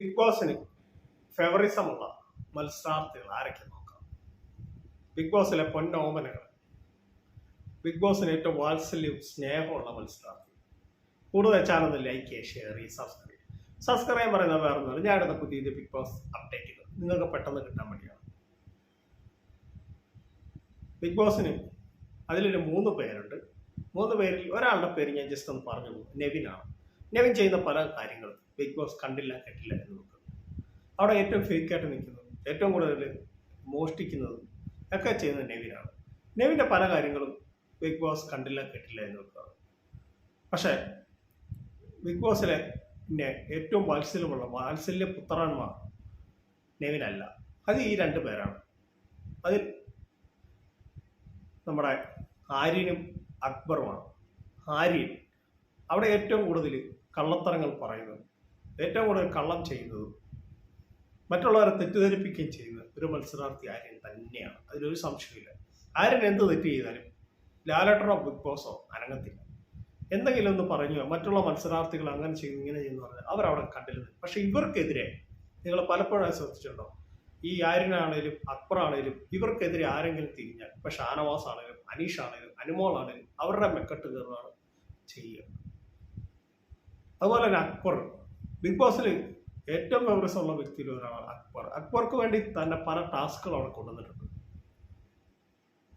Big ബോസിന് ഫേവറിസമുള്ള മത്സരാർത്ഥികൾ ആരൊക്കെ നോക്കാം? ബിഗ് ബോസിലെ പൊന്നോമനകൾ ബിഗ് ബോസിന് ഏറ്റവും വാത്സല്യവും സ്നേഹമുള്ള മത്സരാർത്ഥി. കൂടുതൽ ചാനൽ ലൈക്ക് ചെയ്യുക ഷെയർ ചെയ്യുക സബ്സ്ക്രൈബ് സബ്സ്ക്രൈബ് പറയുന്ന വേറെ ഞാൻ എടുത്ത പുതിയ ബിഗ് ബോസ് അപ്ഡേറ്റുകൾ നിങ്ങൾക്ക് പെട്ടെന്ന് കിട്ടാൻ വേണ്ടിയാണ്. ബിഗ് ബോസിന് അതിലൊരു മൂന്ന് പേരുണ്ട്. മൂന്ന് പേരിൽ ഒരാളുടെ പേര് ഞാൻ ജസ്റ്റ് ഒന്ന് പറഞ്ഞു നെവിനാണ് നെവിൻ ചെയ്യുന്ന പല കാര്യങ്ങളും ബിഗ് ബോസ് കണ്ടില്ല കേട്ടില്ല എന്ന് നോക്കുക അവിടെ ഏറ്റവും ഫേക്കായിട്ട് നിൽക്കുന്നതും ഏറ്റവും കൂടുതൽ മോഷ്ടിക്കുന്നതും ഒക്കെ ചെയ്യുന്നത് നെവിനാണ്. നെവിന്റെ പല കാര്യങ്ങളും ബിഗ് ബോസ് കണ്ടില്ല കേട്ടില്ല എന്ന് നോക്കുക പക്ഷേ ബിഗ് ബോസിലെ പിന്നെ ഏറ്റവും വാത്സല്യമുള്ള വാത്സല്യ പുത്രന്മാർ നെവിനല്ല. അത് ഈ രണ്ട് പേരാണ്. അതിൽ നമ്മുടെ ആര്യനും അക്ബറുമാണ്. ആര്യൻ അവിടെ ഏറ്റവും കൂടുതൽ കള്ളത്തരങ്ങൾ പറയുന്നത് ഏറ്റവും കൂടുതൽ കള്ളം ചെയ്യുന്നതും മറ്റുള്ളവരെ തെറ്റിദ്ധരിപ്പിക്കുകയും ചെയ്യുന്ന ഒരു മത്സരാർത്ഥി ആര്യൻ തന്നെയാണ്. അതിലൊരു സംശയമില്ല ആര്യൻ എന്ത് തെറ്റ് ചെയ്താലും ലാലട്ടറോ ബിഗ് ബോസോ അനങ്ങത്തില്ല. എന്തെങ്കിലും ഒന്ന് പറഞ്ഞു മറ്റുള്ള മത്സരാർത്ഥികൾ അങ്ങനെ ചെയ്യുന്നു ഇങ്ങനെ ചെയ്യുന്നു പറഞ്ഞാൽ അവരവിടെ കണ്ടിരുന്നു പക്ഷെ ഇവർക്കെതിരെ നിങ്ങൾ പലപ്പോഴും ശ്രദ്ധിച്ചിട്ടുണ്ടോ? ഈ ആര്യനാണേലും അക്ബറാണേലും ഇവർക്കെതിരെ ആരെങ്കിലും തിരിഞ്ഞാൽ ഇപ്പൊ ഷാനവാസ് ആണേലും അനീഷ് ആണേലും അനുമോൾ ആണേലും അവരുടെ മെക്കെട്ട് കയറുകയാണ് ചെയ്യുക. അതുപോലെ തന്നെ അക്ബർ ബിഗ് ബോസിൽ ഏറ്റവും ഫേവറസ് ഉള്ള വ്യക്തിയിൽ ഒരാളാണ് അക്ബർ. അക്ബർക്ക് വേണ്ടി തന്നെ പല ടാസ്കുകൾ അവിടെ കൊണ്ടുവന്നിട്ടുണ്ട്.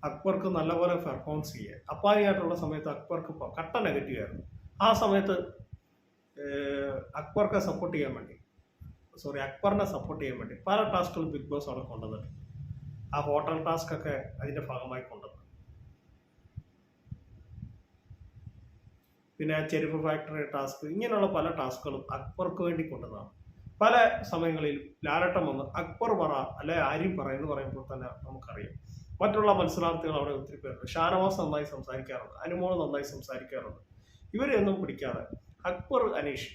അക്ബർക്ക് നല്ലപോലെ പെർഫോമൻസ് ചെയ്യുക അപ്പായിയായിട്ടുള്ള സമയത്ത് അക്ബർക്ക് കട്ട നെഗറ്റീവ് ആയിരുന്നു. ആ സമയത്ത് അക്ബർക്ക് സപ്പോർട്ട് ചെയ്യാൻ വേണ്ടി സോറി അക്ബറിനെ സപ്പോർട്ട് ചെയ്യാൻ വേണ്ടി പല ടാസ്കുകൾ ബിഗ് ബോസ് അവിടെ കൊണ്ടുവന്നിട്ടുണ്ട്. ആ ഹോട്ടൽ ടാസ്ക് ഒക്കെ അതിന്റെ ഭാഗമായി കൊണ്ടുവന്നു പിന്നെ ചെരുപ്പ് ഫാക്ടറി ടാസ്ക് ഇങ്ങനെയുള്ള പല ടാസ്കുകളും അക്ബർക്ക് വേണ്ടി കൊണ്ടുവന്നതാണ്. പല സമയങ്ങളിൽ ലാലട്ടം വന്ന് അക്ബർ പറ അല്ലെ ആര്യം പറ എന്ന് പറയുമ്പോൾ തന്നെ നമുക്കറിയാം. മറ്റുള്ള മത്സരാർത്ഥികൾ അവിടെ ഒത്തിരി പേരുണ്ട്. ഷാനവാസ് നന്നായി സംസാരിക്കാറുണ്ട്. അനുമോൾ നന്നായി സംസാരിക്കാറുണ്ട്. ഇവരെയൊന്നും പിടിക്കാതെ അക്ബർ അനീഷ്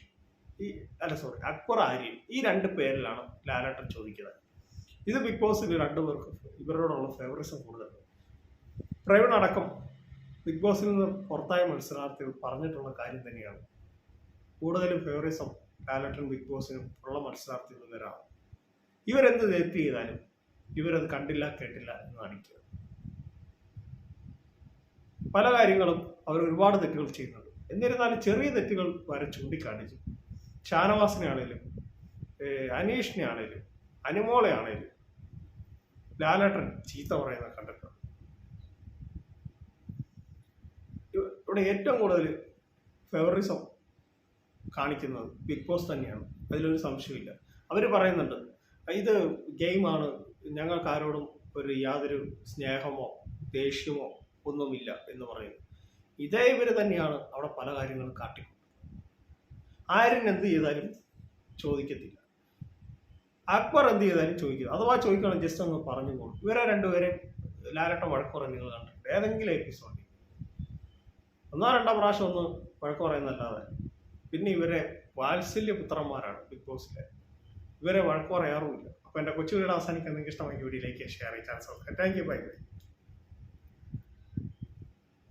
ഈ അല്ല സോറി അക്ബർ ആര്യൻ ഈ രണ്ട് പേരിലാണ് ലാലട്ടം ചോദിക്കുന്നത്. ഇത് ബിഗ് ബോസിൽ രണ്ടുപേർക്ക് ഇവരോടുള്ള ഫേവറിസം കൂടുതൽ പ്രവീൺ അടക്കം ബിഗ് ബോസിൽ നിന്ന് പുറത്തായ മത്സരാർത്ഥികൾ പറഞ്ഞിട്ടുള്ള കാര്യം തന്നെയാണ്. കൂടുതലും ഫേവറിസം ലാലേട്ടൻ ബിഗ് ബോസിനും ഉള്ള മത്സരാർത്ഥികൾ ഇവരാണ് ഇവരെന്ത് തെറ്റ് ചെയ്താലും ഇവരത് കണ്ടില്ല കേട്ടില്ല എന്ന് കാണിക്കുക. പല കാര്യങ്ങളും അവർ ഒരുപാട് തെറ്റുകൾ ചെയ്യുന്നുണ്ട്. എന്നിരുന്നാലും ചെറിയ തെറ്റുകൾ വരെ ചൂണ്ടിക്കാണിച്ചു ഷാനവാസിനെ ആണേലും അനീഷിനെ ആണേലും അനുമോളെ ആണേലും ലാലേട്ടൻ ചീത്ത പറയുന്ന കണ്ടിട്ടുണ്ട്. ഇവിടെ ഏറ്റവും കൂടുതൽ ഫേവറിസം കാണിക്കുന്നത് ബിഗ് ബോസ് തന്നെയാണ്. അതിലൊരു സംശയമില്ല അവർ പറയുന്നുണ്ട് ഇത് ഗെയിമാണ് ഞങ്ങൾക്ക് ആരോടും ഒരു യാതൊരു സ്നേഹമോ ദേഷ്യമോ ഒന്നുമില്ല എന്ന് പറയുന്നു. ഇതേ ഇവർ തന്നെയാണ് അവിടെ പല കാര്യങ്ങളും കാട്ടിക്കൊണ്ട്. ആരും എന്ത് ചെയ്താലും ചോദിക്കത്തില്ല. അക്ബർ എന്ത് ചെയ്താലും ചോദിക്കില്ല. അഥവാ ചോദിക്കണം ജസ്റ്റ് ഒന്ന് പറഞ്ഞു പോകും ഇവരെ രണ്ടുപേരെ ലാലട്ട വഴക്കുറ നിങ്ങൾ കണ്ടിട്ടുണ്ട്. ഏതെങ്കിലും എപ്പിസോഡിൽ ഒന്നോ രണ്ടോ പ്രാവശ്യം ഒന്ന് വഴക്ക് പറയുന്നല്ലാതെ പിന്നെ ഇവരെ വാത്സല്യ പുത്രന്മാരാണ് ബിഗ് ബോസിലെ. ഇവരെ വഴക്ക് പറയാറുമില്ല. അപ്പോൾ എന്റെ കൊച്ചു വീട് അവസാനിക്കാൻ നിങ്ങൾക്ക് ഇഷ്ടമായി വീഡിയോയിലേക്ക് ഷെയർ ചെയ്യാൻ സാധിക്കും താങ്ക് യു ബൈ ബൈ